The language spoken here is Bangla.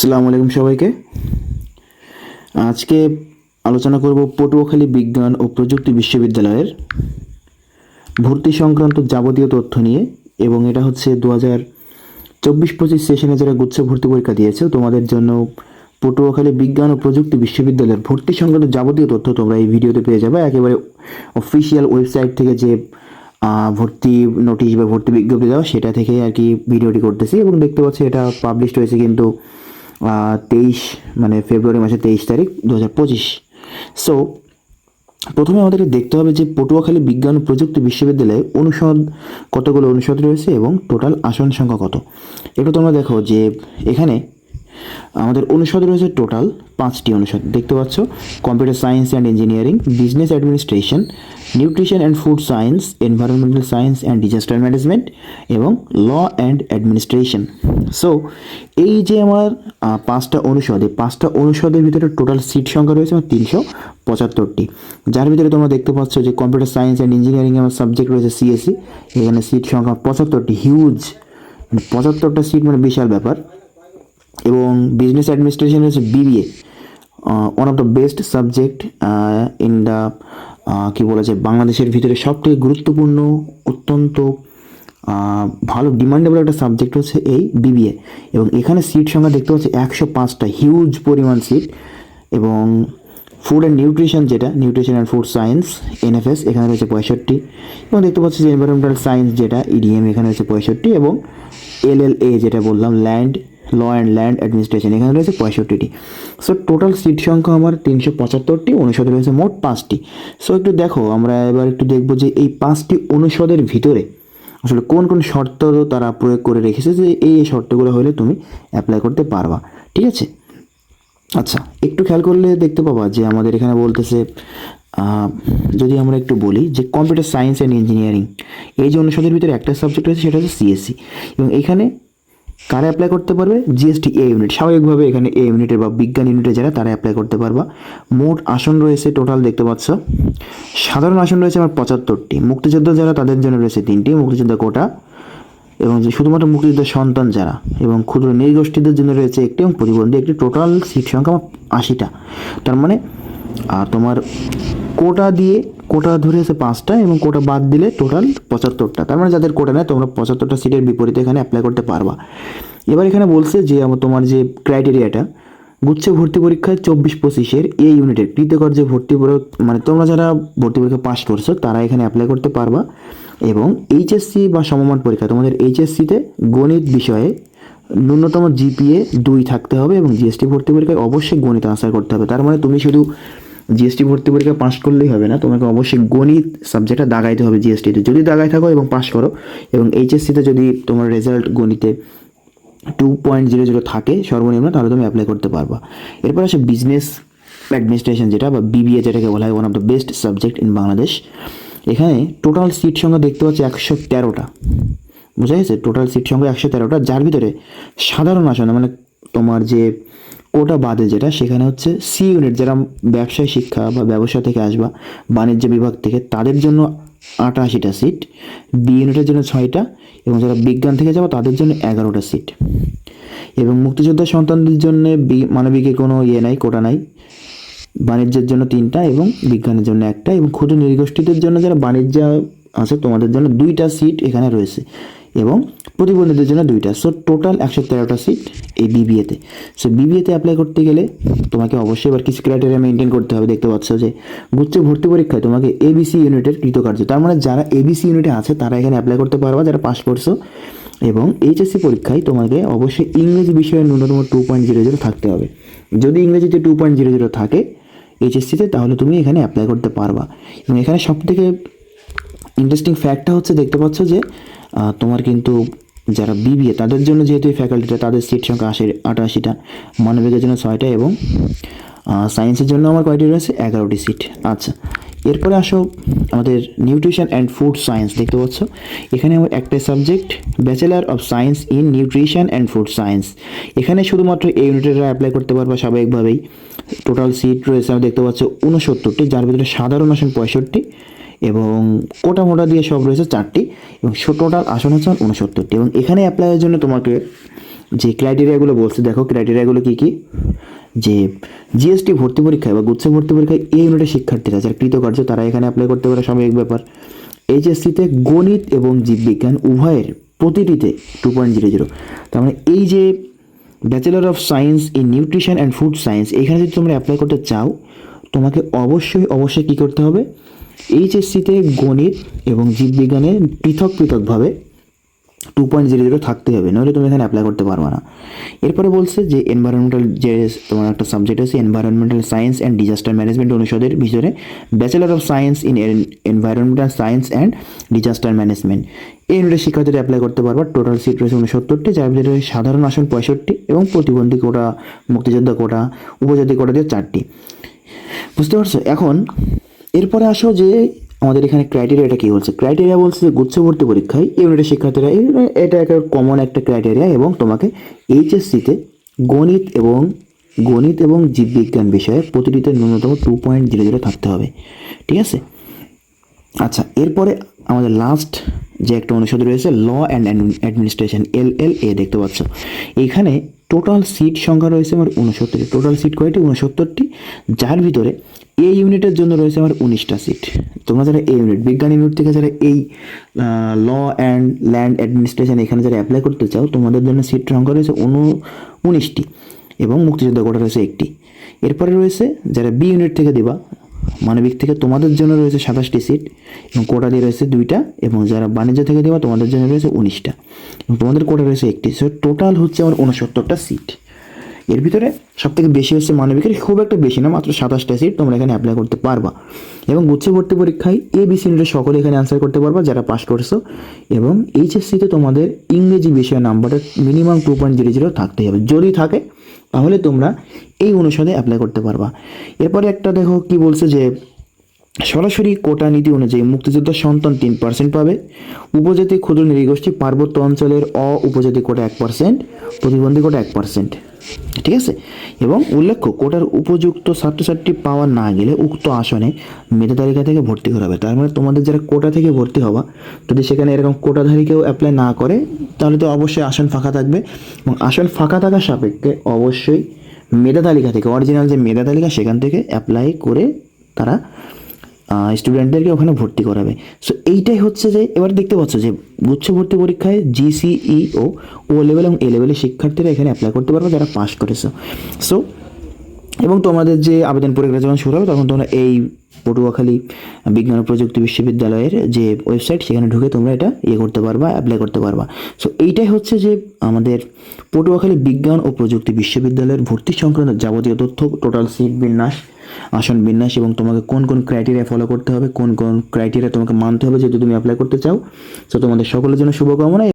আসসালামু আলাইকুম সবাইকে। আজকে আলোচনা করব পটুয়াখালী বিজ্ঞান ও প্রযুক্তি বিশ্ববিদ্যালয়ের ভর্তি সংক্রান্ত যাবতীয় তথ্য নিয়ে এবং এটা হচ্ছে দু হাজার চব্বিশ পঁচিশ সেশনে যারা গুচ্ছ ভর্তি পরীক্ষা দিয়েছে, তোমাদের জন্য পটুয়াখালী বিজ্ঞান ও প্রযুক্তি বিশ্ববিদ্যালয়ের ভর্তি সংক্রান্ত যাবতীয় তথ্য তোমরা এই ভিডিওতে পেয়ে যাবে। একেবারে অফিসিয়াল ওয়েবসাইট থেকে যে ভর্তি নোটিশ বা ভর্তি বিজ্ঞপ্তি দেওয়া, সেটা থেকে আর কি ভিডিওটি করতেছি এবং দেখতে পাচ্ছি এটা পাবলিশড হয়েছে কিন্তু তেইশ মানে ফেব্রুয়ারি মাসের তেইশ তারিখ দু হাজার পঁচিশ। সো প্রথমে আমাদেরকে দেখতে হবে যে পটুয়াখালী বিজ্ঞান ও প্রযুক্তি বিশ্ববিদ্যালয়ে অনুষদ কতগুলো অনুষদ রয়েছে এবং টোটাল আসন সংখ্যা কত। এটা তোমরা দেখো যে এখানে আমাদের অনুষদ রয়েছে টোটাল পাঁচটি অনুষদ। দেখতে পাচ্ছ, computer science and engineering, business administration, nutrition and food science, environmental science and disaster management এবং ল অ্যান্ড অ্যাডমিনিস্ট্রেশন। সো এই যে আমার পাঁচটা অনুষদ, এই পাঁচটা অনুষদের ভিতরে টোটাল সিট সংখ্যা রয়েছে আমার তিনশো পঁচাত্তরটি। যার ভিতরে তোমরা দেখতে পাচ্ছ যে কম্পিউটার সায়েন্স অ্যান্ড ইঞ্জিনিয়ারিং আমার সাবজেক্ট রয়েছে সিএসসি, এখানে সিট সংখ্যা পঁচাত্তরটি হিউজ মানে পঁচাত্তরটা সিট মানে বিশাল ব্যাপার। এবং বিজনেস অ্যাডমিনিস্ট্রেশন হচ্ছে BBA one of the best subject in the কী বলা যায় বাংলাদেশের ভিতরে সবথেকে গুরুত্বপূর্ণ অত্যন্ত আহ, ভালো ডিমান্ডেবল একটা সাবজেক্ট হচ্ছে এই বিবিএ এবং এখানে সিট সংখ্যা দেখতে পাচ্ছি একশো পাঁচটা হিউজ পরিমাণ সিট এবং ফুড অ্যান্ড নিউট্রিশন যেটা nutrition and food science NFS এখানে রয়েছে পঁয়ষট্টি। এবং দেখতে পাচ্ছি যে এনভায়রনমেন্টাল সায়েন্স যেটা ইডিএম এখানে রয়েছে পঁয়ষট্টি। এবং এলএলএ যেটা বললাম land law and land administration এখানে রয়েছে পঁয়ষট্টিটি। সো টোটাল সিট সংখ্যা আমার তিনশো পঁচাত্তরটি, অনুষদে রয়েছে মোট পাঁচটি। সো একটু দেখো, আমরা এবার একটু দেখব যে এই পাঁচটি অনুষদের ভিতরে আসলে কোন কোন শর্ত তারা প্রয়োগ করে রেখেছে যে এই শর্তগুলো হলে তুমি অ্যাপ্লাই করতে পারবা। ঠিক আছে? আচ্ছা একটু খেয়াল করলে দেখতে পাবা যে আমাদের এখানে বলতেছে যদি আমরা একটু বলি যে কম্পিউটার সায়েন্স অ্যান্ড ইঞ্জিনিয়ারিং এই যে অনুষদের ভিতরে একটা সাবজেক্ট রয়েছে, সেটা হচ্ছে সিএসসি এবং এখানে কারা অ্যাপ্লাই করতে পারবে? জিএসটি এ ইউনিট স্বাভাবিকভাবে এখানে এ ইউনিটের বা বিজ্ঞান ইউনিটে যারা তারা অ্যাপ্লাই করতে পারবা। মোট আসন রয়েছে টোটাল দেখতে পাচ্ছ। সাধারণ আসন রয়েছে আমার পঁচাত্তরটি। মুক্তিযোদ্ধা যারা, তাদের জন্য রয়েছে তিনটি। মুক্তিযোদ্ধা কোটা এবং যে শুধুমাত্র মুক্তিযোদ্ধার সন্তান যারা এবং ক্ষুদ্র নৃগোষ্ঠীদের জন্য রয়েছে একটি এবং প্রতিবন্ধী একটি। টোটাল সিট সংখ্যা আমার আশিটা। তার মানে তোমার কোটা দিয়ে, কোটা ধরে আছে পাঁচটা এবং কোটা বাদ দিলে টোটাল পঁচাত্তরটা। তার মানে যাদের কোটা নেয়, তোমরা পঁচাত্তরটা সিটের বিপরীতে এখানে অ্যাপ্লাই করতে পারবা। এবার এখানে বলছে যে আমার তোমার যে ক্রাইটেরিয়াটা গুচ্ছ ভর্তি পরীক্ষায় চব্বিশ পঁচিশের এ ইউনিটের কৃতকর যে ভর্তি মানে তোমরা যারা ভর্তি পরীক্ষা পাস করছ, তারা এখানে অ্যাপ্লাই করতে পারবা। এবং এইচএসসি বা সমমান পরীক্ষা, তোমাদের এইচএসসিতে গণিত বিষয়ে ন্যূনতম জিপিএ দুই থাকতে হবে এবং জিএসটি ভর্তি পরীক্ষায় অবশ্যই গণিত আনসার করতে হবে। তার মানে তুমি শুধু জিএসটি ভর্তি পরীক্ষা পাস করলেই হবে না। তোমাকে অবশ্যই গণিত সাবজেক্টটা দাগাইতে হবে জিএসটিতে যদি দাগাই থাকো এবং পাস করো, এবং এইচএসসিতে যদি তোমার রেজাল্ট গণিতে টু পয়েন্ট জিরো জিরো থাকে সর্বনিম্ন, তাহলে তুমি অ্যাপ্লাই করতে পারবা। এরপর আসে বিজনেস অ্যাডমিনিস্ট্রেশন যেটা, বা বিবিএ যেটাকে বলা হয় one of the best subject in Bangladesh এখানে টোটাল সিট সংখ্যা দেখতে পাচ্ছি একশো তেরোটা। বোঝা গেছে? টোটাল সিট সংখ্যা একশো তেরোটা, যার ভিতরে সাধারণ আসন মানে তোমার যে কোটা বাদে যেটা, সেখানে হচ্ছে সি ইউনিট যারা ব্যবসায় শিক্ষা বা ব্যবসা থেকে আসবা, বাণিজ্য বিভাগ থেকে, তাদের জন্য আটাশিটা সিট বি ইউনিটের জন্য ছয়টা, এবং যারা বিজ্ঞান থেকে যাব, তাদের জন্য এগারোটা সিট এবং মুক্তিযোদ্ধা সন্তানদের জন্য বি- মানবিকের কোনো ইয়ে নাই, কোটা নাই, বাণিজ্যের জন্য তিনটা এবং বিজ্ঞানের জন্য একটা, এবং ক্ষুদ্র নির্গোষ্ঠীদের জন্য যারা বাণিজ্য আছে, তোমাদের জন্য দুইটা সিট এখানে রয়েছে। এবং প্রতিবন্ধীদের জন্য দুইটা। সো টোটাল একশো তেরোটা সিট এই বিবিএতে সো বিবিএতে অ্যাপ্লাই করতে গেলে তোমাকে অবশ্যই এবার কিছু ক্রাইটেরিয়া মেনটেন করতে হবে। দেখতে পাচ্ছ যে গুচ্ছ ভর্তি পরীক্ষায় তোমাকে এবিসি ইউনিটের কৃতকার্য। তার মানে যারা এবিসি ইউনিটে আছে, তারা এখানে অ্যাপ্লাই করতে পারবা যারা পাস করছ। এবং এইচএসসি পরীক্ষায় তোমাকে অবশ্যই ইংরেজি বিষয়ে ন্যূনতম টু পয়েন্ট জিরো জিরো থাকতে হবে। যদি ইংরেজিতে টু পয়েন্ট জিরো জিরো থাকে এইচএসসিতে তাহলে তুমি এখানে অ্যাপ্লাই করতে পারবা। এবং এখানে সব থেকে ইন্টারেস্টিং ফ্যাক্টটা হচ্ছে, দেখতে পাচ্ছ যে তোমার কিন্তু যারা বিবিএ তাদের জন্য যেহেতু এই ফ্যাকাল্টিটা তাদের সিট সংখ্যা আশি, আটাশিটা, মানবিকের জন্য ছয়টা এবং সায়েন্সের জন্য আমার কয়টি রয়েছে? এগারোটি সিট আচ্ছা এরপরে আসো আমাদের নিউট্রিশন অ্যান্ড ফুড সায়েন্স দেখতে পাচ্ছ। এখানে আমার একটাই subject bachelor of science in nutrition and food science এখানে শুধুমাত্র এই ইউনিটেরা অ্যাপ্লাই করতে পারবা স্বাভাবিকভাবেই। টোটাল সিট রয়েছে আমি দেখতে পাচ্ছ উনসত্তরটি যার ভিতরে সাধারণ আসন পঁয়ষট্টি। এবং কোটা মোটা দিয়ে সব রয়েছে চারটি এবং টোটাল আসন হচ্ছে উনসত্তরটি এবং এখানে অ্যাপ্লাইয়ের জন্য তোমাকে যে ক্রাইটেরিয়াগুলো বলছে, দেখো ক্রাইটেরিয়াগুলো কী কী? যে জিএসটি ভর্তি পরীক্ষায় বা গুচ্ছ ভর্তি পরীক্ষায় এই ইউনিটের শিক্ষার্থীরা, যারা কৃতকার্য, তারা এখানে অ্যাপ্লাই করতে পারে স্বাভাবিক ব্যাপার। এইচএসসিতে গণিত এবং জীববিজ্ঞান উভয়ের প্রতিটিতে টু পয়েন্ট জিরো জিরো তার মানে এই যে bachelor of science in nutrition and food science এখানে যদি তোমরা অ্যাপ্লাই করতে চাও, তোমাকে অবশ্যই অবশ্যই কী করতে হবে? এইচএসসিতে গণিত এবং জীববিজ্ঞানে পৃথক পৃথকভাবে টু পয়েন্ট জিরো জিরো থাকতে হবে নইলে তুমি এখানে অ্যাপ্লাই করতে পারবে না। এরপরে বলছে যে এনভায়রনমেন্টাল যে তোমার একটা সাবজেক্ট আছে environmental science and disaster management অনুষদের ভিতরে bachelor of science in environmental science and disaster management এই ইউনিটের শিক্ষার্থীরা অ্যাপ্লাই করতে পারবা টোটাল সিট রয়েছে উনসত্তরটি, যার ভিতরে সাধারণ আসন পঁয়ষট্টি এবং প্রতিবন্ধী কোটা, মুক্তিযোদ্ধা কোটা, উপজাতি কোটা দিয়ে চারটি। বুঝতে পারছ? এখন এরপরে আসো যে আমাদের এখানে ক্রাইটেরিয়াটা কী বলছে? ক্রাইটেরিয়া বলছে যে গুচ্ছভর্তি পরীক্ষায় ইউনিটের শিক্ষার্থীরা এটা একটা কমন একটা ক্রাইটেরিয়া এবং তোমাকে এইচএসসিতে গণিত এবং গণিত এবং জীববিজ্ঞান বিষয়ে প্রতিটিতে ন্যূনতম টু পয়েন্ট জিরো জিরো থাকতে হবে। ঠিক আছে? আচ্ছা এরপরে আমাদের লাস্ট যে একটা অনুষদ রয়েছে ল অ্যান্ড অ্যাডমিনিস্ট্রেশন এল এল এ দেখতে পাচ্ছ। এখানে টোটাল সিট সংখ্যা রয়েছে আমার উনসত্তরটি টোটাল সিট কয়টি? উনসত্তরটি যার ভিতরে এই ইউনিটের জন্য রয়েছে আমার উনিশটা সিট তোমরা যারা এই ইউনিট বিজ্ঞান ইউনিট থেকে যারা এই ল অ্যান্ড ল্যান্ড অ্যাডমিনিস্ট্রেশন এখানে যারা অ্যাপ্লাই করতে চাও, তোমাদের জন্য সিট সংখ্যা রয়েছে উন, উনিশটি এবং মুক্তিযোদ্ধা কোটা রয়েছে একটি। এরপরে রয়েছে যারা বি ইউনিট থেকে দেবা, মানবিক থেকে তোমাদের জন্য রয়েছে সাতাশটি সিট এবং কোটা দিয়ে রয়েছে দুইটা এবং যারা বাণিজ্য থেকে দেওয়া তোমাদের জন্য রয়েছে উনিশটা এবং তোমাদের কোটা রয়েছে একটি। সো টোটাল হচ্ছে আমার উনসত্তরটা সিট এর ভিতরে সব থেকে বেশি হচ্ছে মানবিকের খুব একটা বেশি না, মাত্র সাতাশটা সিট তোমরা এখানে অ্যাপ্লাই করতে পারবা। এবং গুচ্ছ ভর্তি পরীক্ষায় এ বি সিনিয়র সকলে এখানে অ্যান্সার করতে পারবা যারা পাস করছ। এবং এইচএসসিতে তোমাদের ইংরেজি বিষয়ের নাম্বারটা minimum two point zero zero হবে। যদি থাকে, তাহলে তোমরা এই অনুসারে অ্যাপ্লাই করতে পারবা। এরপরে একটা দেখো কি বলছে যে সরাসরি কোটা নীতি অনুযায়ী মুক্তিযোদ্ধার সন্তান তিন পার্সেন্ট পাবে। উপজাতি ক্ষুদ্র নৃগোষ্ঠী পার্বত্য অঞ্চলের অ উপজাতি কোটা এক পার্সেন্ট প্রতিবন্ধী কোটা এক পার্সেন্ট ঠিক আছে? এবং উল্লেখ্য, কোটার উপযুক্ত ছাত্রছাত্রী পাওয়া না গেলে উক্ত আসনে মেধা তালিকা থেকে ভর্তি করা হবে। তার মানে তোমাদের যারা কোটা থেকে ভর্তি হওয়া যদি সেখানে এরকম কোটাধারী কেউ অ্যাপ্লাই না করে, তাহলে তো অবশ্যই আসন ফাঁকা থাকবে। এবং আসন ফাঁকা থাকার সাপেক্ষে অবশ্যই মেধা তালিকা থেকে অরিজিনাল যে মেধা তালিকা, সেখান থেকে অ্যাপ্লাই করে তারা স্টুডেন্টদেরকে ওখানে ভর্তি করাবে। সো এইটাই হচ্ছে যে, এবার দেখতে পাচ্ছ যে উচ্চ ভর্তি পরীক্ষায় জিসিই ও ও লেভেল এবং এ লেভেলের শিক্ষার্থীরা এখানে অ্যাপ্লাই করতে পারবে যারা পাস করেছে। সো এবং তোমাদের যে আবেদন প্রক্রিয়া যখন শুরু হবে, তখন তোমরা এই পটুয়াখালী বিজ্ঞান ও প্রযুক্তি বিশ্ববিদ্যালয়ের যে ওয়েবসাইট সেখানে ঢুকে তোমরা এটা ইয়ে করতে পারবা অ্যাপ্লাই করতে পারবা। সো এইটাই হচ্ছে যে আমাদের পটুয়াখালী বিজ্ঞান ও প্রযুক্তি বিশ্ববিদ্যালয়ের ভর্তি সংক্রান্ত যাবতীয় তথ্য টোটাল সিট বিন্যাস, আসন বিন্যাস, এবং তোমাকে কোন কোন ক্রাইটেরিয়া ফলো করতে হবে, কোন কোন ক্রাইটেরিয়া তোমাকে মানতে হবে, যেহেতু তুমি অ্যাপ্লাই করতে চাও। সো তোমাদের সকলের জন্য শুভকামনা।